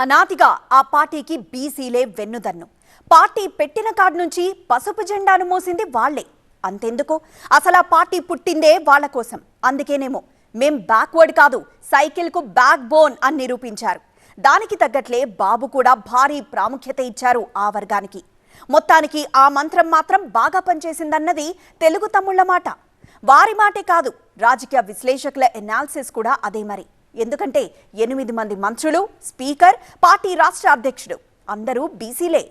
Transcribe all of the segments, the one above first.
అనాదిగా ఆ పార్టీకి బీసీలే వెన్నుదన్ను. పార్టీ పెట్టిన కాడ నుంచి పసుపు జెండాను మోసింది వాళ్ళే అంతెందుకు? అసలు ఆ పార్టీ పుట్టిందే వాళ్ళ కోసం. అందుకేనేమో? మేం బ్యాక్వర్డ్ కాదు సైకిల్కు బ్యాక్ బోన్ అని నిరూపించారు. దానికి తగ్గట్లే బాబు కూడా భారీ ప్రాముఖ్యత ఇచ్చారు ఆ వర్గానికి. మొత్తానికి ఆ మంత్రం మాత్రం బాగా పనిచేసిందన్నది తెలుగు తమ్ముళ్ళ మాట. వారి మాటే కాదు రాజకీయ విశ్లేషకుల ఎనాలిసిస్ కూడా అదే మరి. ఎందుకంటే ఎనిమిది మంది మంత్రులు స్పీకర్ పార్టీ రాష్ట్ర అధ్యక్షుడు. అందరూ బీసీలే.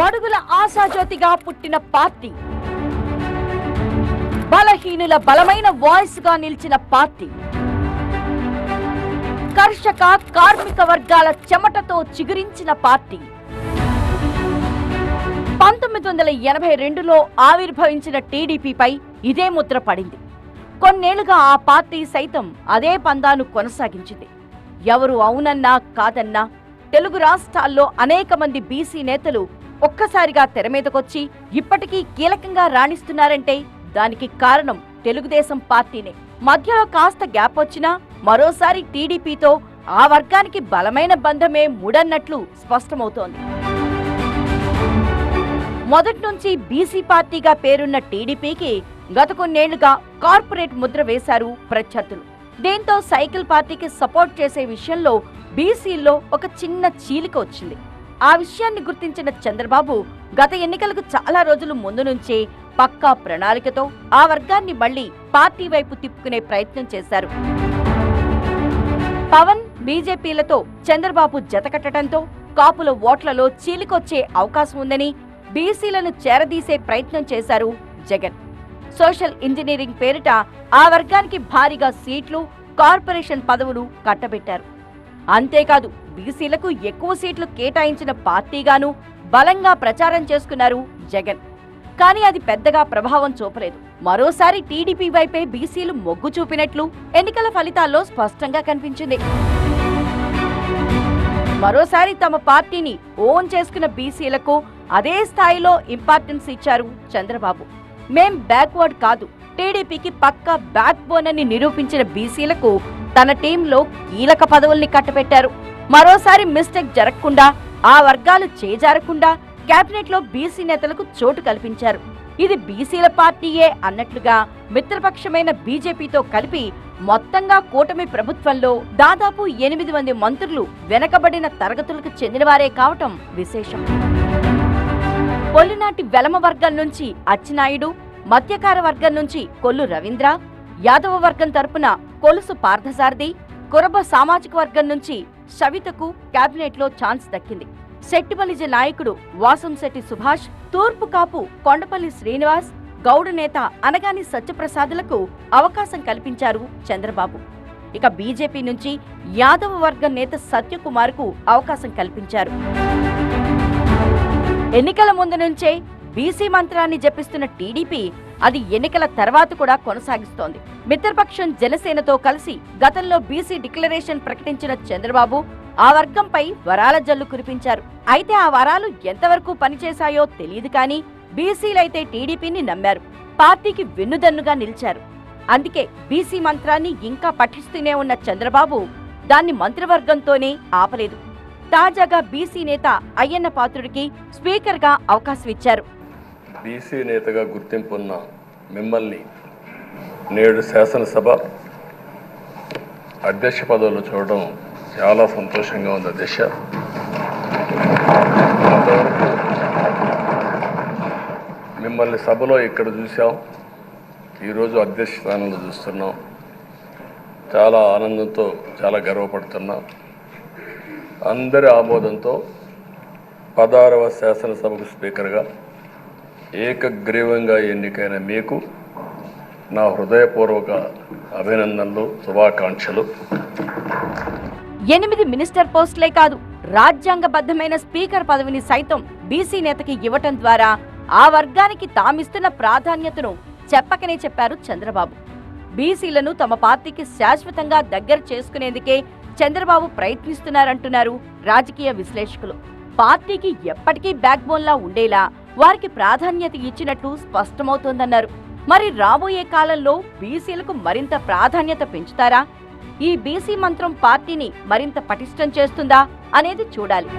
బడుగుల ఆశాజ్యోతిగా పుట్టిన పార్టీ. బలహీనుల బలమైన వాయిస్గా నిలిచిన పార్టీ. కర్షక కార్మిక వర్గాల చెమటతో చిగురించిన పార్టీ. పంతొమ్మిది వందల ఎనభై రెండులో ఆవిర్భవించిన టీడీపీపై ఇదే ముద్ర పడింది. కొన్నేళ్ళుగా ఆ పార్టీ సైతం అదే పందాను కొనసాగించింది. ఎవరు అవునన్నా కాదన్నా తెలుగు రాష్ట్రాల్లో అనేక మంది బీసీ నేతలు ఒక్కసారిగా తెర మీదకొచ్చి ఇప్పటికీ కీలకంగా రాణిస్తున్నారంటే దానికి కారణం తెలుగుదేశం పార్టీనే. మధ్యలో కాస్త గ్యాప్ వచ్చినా మరోసారి టీడీపీతో ఆ వర్గానికి బలమైన బంధమే మూడన్నట్లు స్పష్టమవుతోంది. మొదటి నుంచి బీసీ పార్టీగా పేరున్న టీడీపీకి గత కొన్నేళ్ళుగా కార్పొరేట్ ముద్ర వేశారు ప్రత్యర్థులు. దీంతో సైకిల్ పార్టీకి సపోర్ట్ చేసే విషయంలో బీసీల్లో ఒక చిన్న చీలిక వచ్చింది. ఆ విషయాన్ని గుర్తించిన చంద్రబాబు గత ఎన్నికలకు చాలా రోజులు ముందు నుంచే పక్కా ప్రణాళికతో ఆ వర్గాన్ని మళ్ళీ పార్టీ వైపు తిప్పుకునే ప్రయత్నం చేశారు. పవన్ బీజేపీలతో చంద్రబాబు జతకట్టడంతో కాపుల ఓట్లలో చీలికొచ్చే అవకాశం ఉందని బీసీలను చేరదీసే ప్రయత్నం చేశారు జగన్. సోషల్ ఇంజనీరింగ్ పేరిట ఆ వర్గానికి భారీగా సీట్లు కార్పొరేషన్ పదవులు కట్టబెట్టారు. అంతేకాదు బీసీలకు ఎక్కువ సీట్లు కేటాయించిన పార్టీగాను బలంగా ప్రచారం చేసుకున్నారు జగన్. కానీ అది పెద్దగా ప్రభావం చూపలేదు. మరోసారి టీడీపీ వైపే బీసీలు మొగ్గు చూపినట్లు ఎన్నికల ఫలితాల్లో స్పష్టంగా కనిపించింది. మరోసారి తమ పార్టీని ఓన్ చేసుకున్న బీసీలకు అదే స్థాయిలో ఇంపార్టెన్స్ ఇచ్చారు చంద్రబాబు. మేం బ్యాక్వర్డ్ కాదు. టీడీపీకి పక్కా బ్యాక్ బోన్ అని నిరూపించిన బీసీలకు తన టీంలో కీలక పదవుల్ని కట్టబెట్టారు. మరోసారి మిస్టేక్ జరగకుండా ఆ వర్గాలు చేజారకుండా కేబినెట్లో బీసీ నేతలకు చోటు కల్పించారు. ఇది బీసీల పార్టీయే అన్నట్లుగా మిత్రపక్షమైన బీజేపీతో కలిపి మొత్తంగా కూటమి ప్రభుత్వంలో దాదాపు ఎనిమిది మంది మంత్రులు వెనకబడిన తరగతులకు చెందినవారే కావటం విశేషం. కొల్లునాటి వెలమ వర్గం నుంచి అచ్చినాయుడు మత్యకార వర్గం నుంచి కొల్లు రవీంద్ర యాదవ వర్గం తరపున కొలుసు పార్థసారథి కురబ సామాజిక వర్గం నుంచి సవితకు కేబినెట్లో ఛాన్స్ దక్కింది. శెట్టిబలిజ నాయకుడు వాసంశెట్టి సుభాష్ తూర్పు కాపు కొండపల్లి శ్రీనివాస్ గౌడ నేత అనగాని సత్యప్రసాదులకు అవకాశం కల్పించారు చంద్రబాబు. ఇక బీజేపీ నుంచి యాదవ వర్గం నేత సత్యకుమార్కు అవకాశం కల్పించారు. ఎన్నికల ముందు నుంచే బీసీ మంత్రాన్ని జపిస్తున్న టీడీపీ అది ఎన్నికల తర్వాత కూడా కొనసాగిస్తోంది. మిత్రపక్షం జనసేనతో కలిసి గతంలో బీసీ డిక్లరేషన్ ప్రకటించిన చంద్రబాబు ఆ వర్గంపై వరాల జల్లు కురిపించారు. అయితే ఆ వరాలు ఎంతవరకు పనిచేశాయో తెలియదు కానీ బీసీలైతే టీడీపీని నమ్మారు. పార్టీకి వెన్నుదన్నుగా నిలిచారు. అందుకే బీసీ మంత్రాన్ని ఇంకా పఠిస్తూనే ఉన్న చంద్రబాబు దాన్ని మంత్రివర్గంతోనే ఆపలేదు. తాజాగా బీసీ నేత అయ్యన్న పాత్రుడికి స్పీకర్గా అవకాశం ఇచ్చారు. బీసీ నేతగా గుర్తింపున్న మిమ్మల్ని నేడు శాసనసభ అధ్యక్ష పదవులు చూడడం చాలా సంతోషంగా ఉంది అధ్యక్ష. అంతవరకు మిమ్మల్ని సభలో ఇక్కడ చూసాం ఈరోజు అధ్యక్ష స్థానంలో చూస్తున్నాం. చాలా ఆనందంతో చాలా గర్వపడుతున్నాం. అందరి ఆమోదంతో పదహారవ శాసనసభకు స్పీకర్గా ఏకగ్రీవంగా ఎన్నికైన మీకు నా హృదయపూర్వక అభినందనలు శుభాకాంక్షలు. ఎనిమిది మినిస్టర్ పోస్టులే కాదు రాజ్యాంగబద్ధమైన స్పీకర్ పదవిని సైతం బీసీ నేతకి ఇవ్వటం ద్వారా ఆ వర్గానికి తామిస్తున్న ప్రాధాన్యతను చెప్పకనే చెప్పారు చంద్రబాబు. బీసీలను తమ పార్టీకి శాశ్వతంగా దగ్గర చేసుకునేందుకే చంద్రబాబు ప్రయత్నిస్తున్నారంటున్నారు రాజకీయ విశ్లేషకులు. పార్టీకి ఎప్పటికీ బ్యాక్ బోన్లా ఉండేలా వారికి ప్రాధాన్యత ఇచ్చినట్టు స్పష్టమవుతోందన్నారు. మరి రాబోయే కాలంలో బీసీలకు మరింత ప్రాధాన్యత పెంచుతారా? ఈ బీసీ మంత్రం పార్టీని మరింత పటిష్టం చేస్తుందా అనేది చూడాలి.